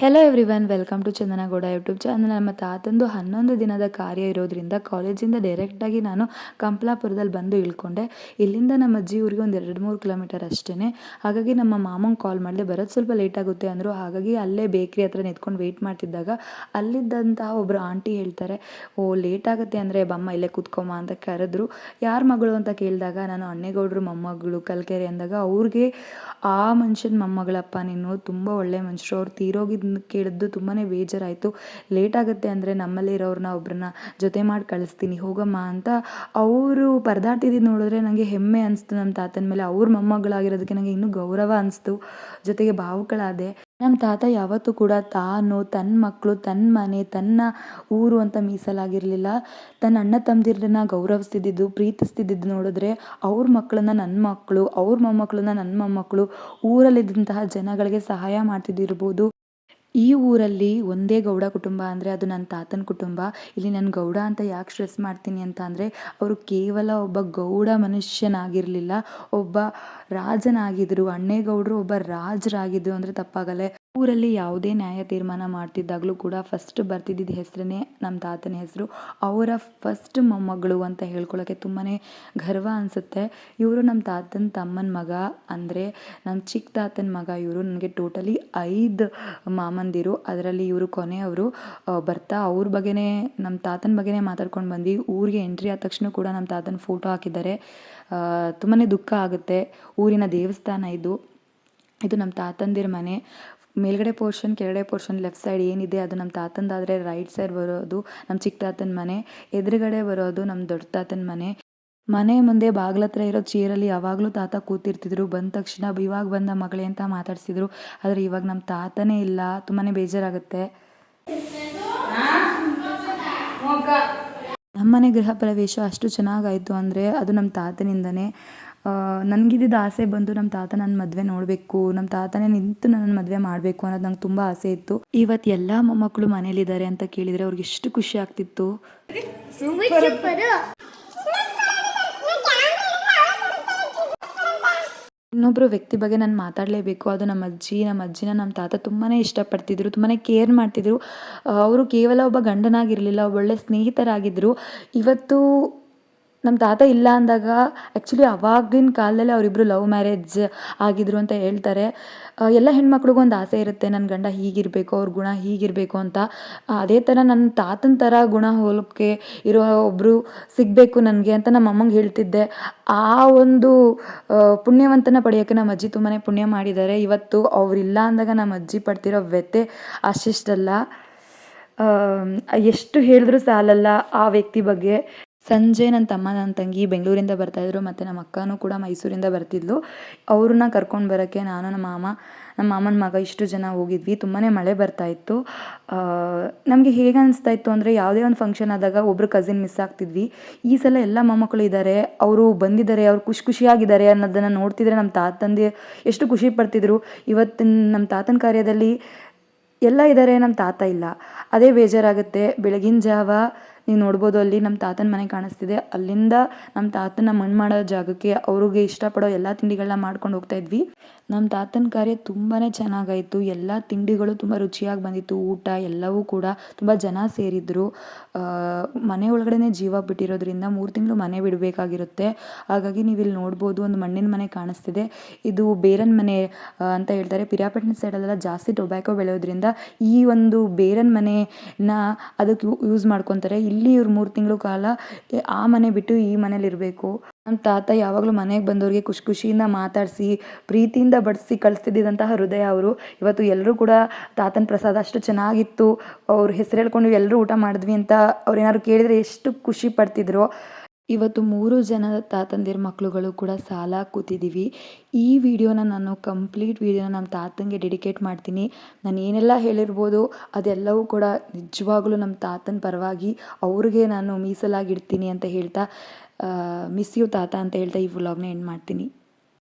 Hello everyone welcome to Chandanagowda YouTube channel ನಮ್ಮ ತಾತಂದು ಹನ್ನೊಂದು ದಿನದ ಕಾರ್ಯ ಇರೋದ್ರಿಂದ ಕಾಲೇಜಿಂದ ಡೈರೆಕ್ಟಾಗಿ ನಾನು ಕಂಪ್ಲಾಪುರದಲ್ಲಿ ಬಂದು ಇಳ್ಕೊಂಡೆ. ಇಲ್ಲಿಂದ ನಮ್ಮ ಅಜ್ಜಿ ಊರಿಗೆ ಒಂದು ಎರಡು ಮೂರು ಕಿಲೋಮೀಟರ್ ಅಷ್ಟೇ ಹಾಗಾಗಿ ನಮ್ಮ ಮಾಮಂಗೆ ಕಾಲ್ ಮಾಡಿದೆ, ಬರೋದು ಸ್ವಲ್ಪ ಲೇಟ್ ಆಗುತ್ತೆ ಅಂದರು. ಹಾಗಾಗಿ ಅಲ್ಲೇ ಬೇಕ್ರಿ ಹತ್ರ ನಿಂತ್ಕೊಂಡು ವೆಯ್ಟ್ ಮಾಡ್ತಿದ್ದಾಗ ಅಲ್ಲಿದ್ದಂತಹ ಒಬ್ಬರು ಆಂಟಿ ಹೇಳ್ತಾರೆ, ಓ ಲೇಟ್ ಆಗುತ್ತೆ ಅಂದರೆ ಬಮ್ಮ ಇಲ್ಲೇ ಕೂತ್ಕೊಮ್ಮ ಅಂತ ಕರೆದ್ರು. ಯಾರ ಮಗಳು? ಅಂತ ಕೇಳಿದಾಗ ನಾನು ಅಣ್ಣೇಗೌಡರು, ಮೊಮ್ಮಗಳು, ಕಲ್ಕೆರೆ ಅಂದಾಗ ಅವ್ರಿಗೆ, ಆ ಮನುಷ್ಯನ ಮೊಮ್ಮಗಳಪ್ಪ, ನೀನು ತುಂಬ ಒಳ್ಳೆ ಮನುಷ್ಯರು. ಅವ್ರು ತೀರೋಗಿದ್ದನ್ನ ಕೇಳಿದ್ದು ತುಂಬಾ ಬೇಜಾರಾಯಿತು. ಲೇಟ್ ಆಗುತ್ತೆ ಅಂದರೆ ನಮ್ಮಲ್ಲೇ ಇರೋರನ್ನ ಒಬ್ಬರನ್ನ ಜೊತೆ ಮಾಡಿ ಕಳಿಸ್ತೀನಿ, ಹೋಗಮ್ಮ ಅಂತ ಅವರು ಪರದಾಡ್ತಿದ್ದು ನೋಡಿದ್ರೆ ನನಗೆ ಹೆಮ್ಮೆ ಅನಿಸ್ತು ನಮ್ಮ ತಾತನ ಮೇಲೆ. ಅವ್ರ ಮೊಮ್ಮಗಳಾಗಿರೋದಕ್ಕೆ ನನಗೆ ಇನ್ನೂ ಗೌರವ ಅನಿಸ್ತು. ಜೊತೆಗೆ ಭಾವುಕಳಾದೆ ನಮ್ಮ ತಾತ ಯಾವತ್ತೂ ಕೂಡ ತಾನು ತನ್ನ ಮಕ್ಕಳು ತನ್ನ ಮನೆ, ತನ್ನ ಊರು ಅಂತ ಮೀಸಲಾಗಿರಲಿಲ್ಲ. ತನ್ನ ಅಣ್ಣ ತಮ್ಮದಿರನ್ನ ಗೌರವಿಸ್ತಿದ್ದಿದ್ದು, ಪ್ರೀತಿಸ್ತಿದ್ದಿದ್ದು ನೋಡಿದ್ರೆ ಅವ್ರ ಮಕ್ಕಳನ್ನ ನನ್ನ ಮಕ್ಕಳು ಅವ್ರ ಮೊಮ್ಮಕ್ಕಳನ್ನ ನನ್ನ ಮೊಮ್ಮಕ್ಕಳು ಊರಲ್ಲಿದ್ದಂತಹ ಜನಗಳಿಗೆ ಸಹಾಯ ಮಾಡ್ತಿದ್ದಿರ್ಬೋದು. ಈ ಊರಲ್ಲಿ ಒಂದೇ ಗೌಡ ಕುಟುಂಬ ಅಂದರೆ ಅದು ನನ್ನ ತಾತನ ಕುಟುಂಬ. ಇಲ್ಲಿ ನಾನು ಗೌಡ ಅಂತ ಯಾಕೆ ಸ್ಟ್ರೆಸ್ ಮಾಡ್ತೀನಿ ಅಂತ ಅಂದರೆ ಅವರು ಕೇವಲ ಒಬ್ಬ ಗೌಡ ಮನುಷ್ಯನಾಗಿರಲಿಲ್ಲ. ಒಬ್ಬ ರಾಜನಾಗಿದ್ದರು ಅಣ್ಣೇಗೌಡರು ಒಬ್ಬ ರಾಜರಾಗಿದ್ದರು ಅಂದರೆ ತಪ್ಪಾಗಲ್ಲ. ಊರಲ್ಲಿ ಯಾವುದೇ ನ್ಯಾಯ ತೀರ್ಮಾನ ಮಾಡ್ತಿದ್ದಾಗಲೂ ಕೂಡ ಫಸ್ಟ್ ಬರ್ತಿದ್ದಿದ್ದ ಹೆಸರೇ ನಮ್ಮ ತಾತನ ಹೆಸರು. ಅವರ ಫಸ್ಟ್ ಮೊಮ್ಮಗಳು ಅಂತ ಹೇಳ್ಕೊಳ್ಳೋಕ್ಕೆ ತುಂಬಾ ಗರ್ವ ಅನಿಸುತ್ತೆ. ಇವರು ನಮ್ಮ ತಾತನ ತಮ್ಮನ ಮಗ ಅಂದರೆ ನಮ್ಮ ಚಿಕ್ಕ ತಾತನ ಮಗ ಇವರು ನನಗೆ ಟೋಟಲಿ ಐದು ಮಾಮಂದಿರು. ಅದರಲ್ಲಿ ಇವರು ಕೊನೆಯವರು. ಬರ್ತಾ ಅವ್ರ ಬಗ್ಗೆನೇ ನಮ್ಮ ತಾತನ ಬಗ್ಗೆನೇ ಮಾತಾಡ್ಕೊಂಡು ಬಂದು ಊರಿಗೆ ಎಂಟ್ರಿ ಆದ ತಕ್ಷಣ ಕೂಡ ನಮ್ಮ ತಾತನ ಫೋಟೋ ಹಾಕಿದ್ದಾರೆ. ತುಂಬಾ ದುಃಖ ಆಗುತ್ತೆ. ಊರಿನ ದೇವಸ್ಥಾನ ಇದು. ಇದು ನಮ್ಮ ತಾತಂದಿರ ಮನೆ. ಮೇಲ್ಗಡೆ ಪೋರ್ಷನ್ ಕೆಳಗಡೆ ಪೋರ್ಷನ್ ಲೆಫ್ಟ್ ಸೈಡ್ ಏನಿದೆ, ಅದು ನಮ್ಮ ತಾತಂದಾದರೆ ರೈಟ್ ಸೈಡ್ ಬರೋದು ನಮ್ಮ ಚಿಕ್ಕ ತಾತನ ಮನೆ. ಎದುರುಗಡೆ ಬರೋದು ನಮ್ಮ ದೊಡ್ಡ ತಾತನ ಮನೆ. ಮನೆ ಮುಂದೆ ಬಾಗ್ಲತ್ರ ಇರೋ ಚೇರಲ್ಲಿ ಯಾವಾಗಲೂ ತಾತ ಕೂತಿರ್ತಿದ್ರು. ಬಂದ ತಕ್ಷಣ ಇವಾಗ ಬಂದ ಮಗಳೇ ಅಂತ ಮಾತಾಡ್ಸಿದ್ರು. ಆದರೆ ಇವಾಗ ನಮ್ಮ ತಾತನೇ ಇಲ್ಲ. ತುಂಬಾ ಬೇಜಾರಾಗುತ್ತೆ. ನಮ್ಮನೆ ಗೃಹ ಪ್ರವೇಶ ಅಷ್ಟು ಚೆನ್ನಾಗಾಯಿತು ಅಂದರೆ ಅದು ನಮ್ಮ ತಾತನಿಂದನೇ. ನನಗಿದ್ದಿದ್ದು ಆಸೆ ಬಂದು ನಮ್ಮ ತಾತ ನನ್ನ ಮದುವೆ ನೋಡಬೇಕು ನಮ್ಮ ತಾತನೇ ನಿಂತು ನನ್ನ ಮದುವೆ ಮಾಡಬೇಕು ಅನ್ನೋದು ನಂಗೆ ತುಂಬ ಆಸೆ ಇತ್ತು. ಇವತ್ತು ಎಲ್ಲ ಮೊಮ್ಮಕ್ಕಳು ಮನೇಲಿದ್ದಾರೆ ಅಂತ ಕೇಳಿದರೆ ಅವ್ರಿಗೆ ಎಷ್ಟು ಖುಷಿ ಆಗ್ತಿತ್ತು. ಇನ್ನೊಬ್ಬರು ವ್ಯಕ್ತಿ ಬಗ್ಗೆ ನಾನು ಮಾತಾಡಲೇಬೇಕು ಅದು ನಮ್ಮ ಅಜ್ಜಿ. ನಮ್ಮ ಅಜ್ಜಿನ ನಮ್ಮ ತಾತ ತುಂಬಾ ಇಷ್ಟಪಡ್ತಿದ್ರು ತುಂಬಾ ಕೇರ್ ಮಾಡ್ತಿದ್ರು. ಅವರು ಕೇವಲ ಒಬ್ಬ ಗಂಡನಾಗಿರಲಿಲ್ಲ ಒಳ್ಳೆ ಸ್ನೇಹಿತರಾಗಿದ್ದರು ಇವತ್ತು ನಮ್ಮ ತಾತ ಇಲ್ಲ ಅಂದಾಗ ಆ್ಯಕ್ಚುಲಿ ಅವಾಗಿನ ಕಾಲದಲ್ಲಿ ಅವರಿಬ್ಬರು ಲವ್ ಮ್ಯಾರೇಜ್ ಆಗಿದ್ರು ಅಂತ ಹೇಳ್ತಾರೆ. ಎಲ್ಲ ಹೆಣ್ಮಕ್ಳಿಗೂ ಒಂದು ಆಸೆ ಇರುತ್ತೆ ನನ್ನ ಗಂಡ ಹೀಗಿರಬೇಕು, ಅವ್ರ ಗುಣ ಹೀಗಿರಬೇಕು ಅಂತ. ಅದೇ ಥರ ನನ್ನ ತಾತನ ಥರ ಗುಣ ಹೋಲಿಕೆ ಇರೋ ಒಬ್ಬರು ಸಿಗಬೇಕು ನನಗೆ ಅಂತ ನಮ್ಮ ಅಮ್ಮಂಗೆ ಹೇಳ್ತಿದ್ದೆ. ಆ ಒಂದು ಪುಣ್ಯವಂತನ ಪಡೆಯೋಕ್ಕೆ ನಮ್ಮ ಅಜ್ಜಿ ತುಂಬಾ ಪುಣ್ಯ ಮಾಡಿದ್ದಾರೆ. ಇವತ್ತು ಅವರಿಲ್ಲ ಅಂದಾಗ ನಮ್ಮ ಅಜ್ಜಿ ಪಡ್ತಿರೋ ವ್ಯಥೆ ಅಷ್ಟಿಷ್ಟಲ್ಲ. ಎಷ್ಟು ಹೇಳಿದ್ರು ಸಾಲಲ್ಲ ಆ ವ್ಯಕ್ತಿ ಬಗ್ಗೆ. ಸಂಜೆ ನನ್ನ ತಮ್ಮ, ನನ್ನ ತಂಗಿ ಬೆಂಗಳೂರಿಂದ ಬರ್ತಾಯಿದ್ರು ಮತ್ತು ನಮ್ಮ ಅಕ್ಕನೂ ಕೂಡ ಮೈಸೂರಿಂದ ಬರ್ತಿದ್ಲು. ಅವ್ರನ್ನ ಕರ್ಕೊಂಡು ಬರೋಕ್ಕೆ ನಾನು, ನಮ್ಮ ಮಾಮ, ನಮ್ಮ ಮಾಮನ ಮಗ ಇಷ್ಟು ಜನ ಹೋಗಿದ್ವಿ. ತುಂಬಾ ಮಳೆ ಬರ್ತಾಯಿತ್ತು ನಮಗೆ ಹೇಗೆ ಅನಿಸ್ತಾ ಇತ್ತು ಅಂದರೆ ಯಾವುದೇ ಒಂದು ಫಂಕ್ಷನ್ ಆದಾಗ ಒಬ್ಬರು ಕಸಿನ್ ಮಿಸ್ ಆಗ್ತಿದ್ವಿ. ಈ ಸಲ ಎಲ್ಲ ಮೊಮ್ಮಕ್ಕಳು ಇದ್ದಾರೆ ಅವರು ಬಂದಿದ್ದಾರೆ, ಅವ್ರು ಖುಷಿ ಖುಷಿಯಾಗಿದ್ದಾರೆ ಅನ್ನೋದನ್ನು ನೋಡ್ತಿದ್ರೆ ನಮ್ಮ ತಾತಂದೆ ಎಷ್ಟು ಖುಷಿ ಪಡ್ತಿದ್ರು. ಇವತ್ತಿನ ನಮ್ಮ ತಾತನ ಕಾರ್ಯದಲ್ಲಿ ಎಲ್ಲ ಇದ್ದಾರೆ ನಮ್ಮ ತಾತ ಇಲ್ಲ. ಅದೇ ಬೇಜಾರಾಗುತ್ತೆ. ಬೆಳಗಿನ ಜಾವ ನೀವು ನೋಡ್ಬೋದು, ಅಲ್ಲಿ ನಮ್ಮ ತಾತನ ಮನೆ ಕಾಣಿಸ್ತಿದೆ. ಅಲ್ಲಿಂದ ನಮ್ಮ ತಾತನ ಮಣ್ಣು ಮಾಡೋ ಜಾಗಕ್ಕೆ ಅವ್ರಿಗೆ ಇಷ್ಟಪಡೋ ಎಲ್ಲ ತಿಂಡಿಗಳನ್ನ ಮಾಡ್ಕೊಂಡು ಹೋಗ್ತಾ ಇದ್ವಿ. ನಮ್ಮ ತಾತನ ಕಾರ್ಯ ತುಂಬಾ ಚೆನ್ನಾಗಾಯಿತು. ಎಲ್ಲ ತಿಂಡಿಗಳು ತುಂಬ ರುಚಿಯಾಗಿ ಬಂದಿತ್ತು. ಊಟ ಎಲ್ಲವೂ ಕೂಡ ತುಂಬ ಜನ ಸೇರಿದ್ರು. ಮನೆ ಒಳಗಡೆನೇ ಜೀವ ಬಿಟ್ಟಿರೋದ್ರಿಂದ ಮೂರು ತಿಂಗಳು ಮನೆ ಬಿಡಬೇಕಾಗಿರುತ್ತೆ. ಹಾಗಾಗಿ ನೀವು ಇಲ್ಲಿ ನೋಡ್ಬೋದು, ಒಂದು ಮಣ್ಣಿನ ಮನೆ ಕಾಣಿಸ್ತಿದೆ. ಇದು ಬೇರನ್ ಮನೆ ಅಂತ ಹೇಳ್ತಾರೆ. ಪಿರಿಯಾಪಟ್ಟಣ ಸೈಡಲ್ಲೆಲ್ಲ ಜಾಸ್ತಿ ಟೊಬ್ಯಾಕೋ ಬೆಳೆಯೋದ್ರಿಂದ ಈ ಒಂದು ಬೇರನ್ ಮನೆನ ಅದಕ್ಕೆ ಯೂಸ್ ಮಾಡ್ಕೊತಾರೆ. ಇಲ್ಲಿ ಇವ್ರು ಮೂರು ತಿಂಗಳು ಕಾಲ ಆ ಮನೆ ಬಿಟ್ಟು ಈ ಮನೇಲಿರಬೇಕು. ನಮ್ಮ ತಾತ ಯಾವಾಗಲೂ ಮನೆಗೆ ಬಂದವ್ರಿಗೆ ಖುಷಿ ಖುಷಿಯಿಂದ ಮಾತಾಡಿಸಿ, ಪ್ರೀತಿಯಿಂದ ಬಡಿಸಿ ಕಳಿಸ್ತಿದ್ದಂತಹ ಹೃದಯ ಅವರು. ಇವತ್ತು ಎಲ್ಲರೂ ಕೂಡ ತಾತನ ಪ್ರಸಾದ ಅಷ್ಟು ಚೆನ್ನಾಗಿತ್ತು. ಅವ್ರ ಹೆಸರು ಹೇಳ್ಕೊಂಡು ಎಲ್ಲರೂ ಊಟ ಮಾಡಿದ್ವಿ ಅಂತ ಅವ್ರು ಏನಾದ್ರು ಕೇಳಿದರೆ ಎಷ್ಟು ಖುಷಿ ಪಡ್ತಿದ್ರು. ಇವತ್ತು ಮೂರು ಜನ ತಾತಂದಿರ ಮಕ್ಕಳುಗಳು ಕೂಡ ಸಾಲ ಕೂತಿದ್ದೀವಿ. ಈ ವಿಡಿಯೋನ ನಾನು ಕಂಪ್ಲೀಟ್ ವಿಡಿಯೋನ ನಮ್ಮ ತಾತನಿಗೆ ಡೆಡಿಕೇಟ್ ಮಾಡ್ತೀನಿ. ನಾನು ಏನೆಲ್ಲ ಹೇಳಿರ್ಬೋದು ಅದೆಲ್ಲವೂ ಕೂಡ ನಿಜವಾಗ್ಲೂ ನಮ್ಮ ತಾತನ ಪರವಾಗಿ ಅವ್ರಿಗೆ ನಾನು ಮೀಸಲಾಗಿಡ್ತೀನಿ ಅಂತ ಹೇಳ್ತಾ ಮಿಸ್ ಯು ತಾತ ಅಂತ ಹೇಳ್ತಾ ಈ ವ್ಲಾಗ್ನ ಎಂಡ್ ಮಾಡ್ತೀನಿ.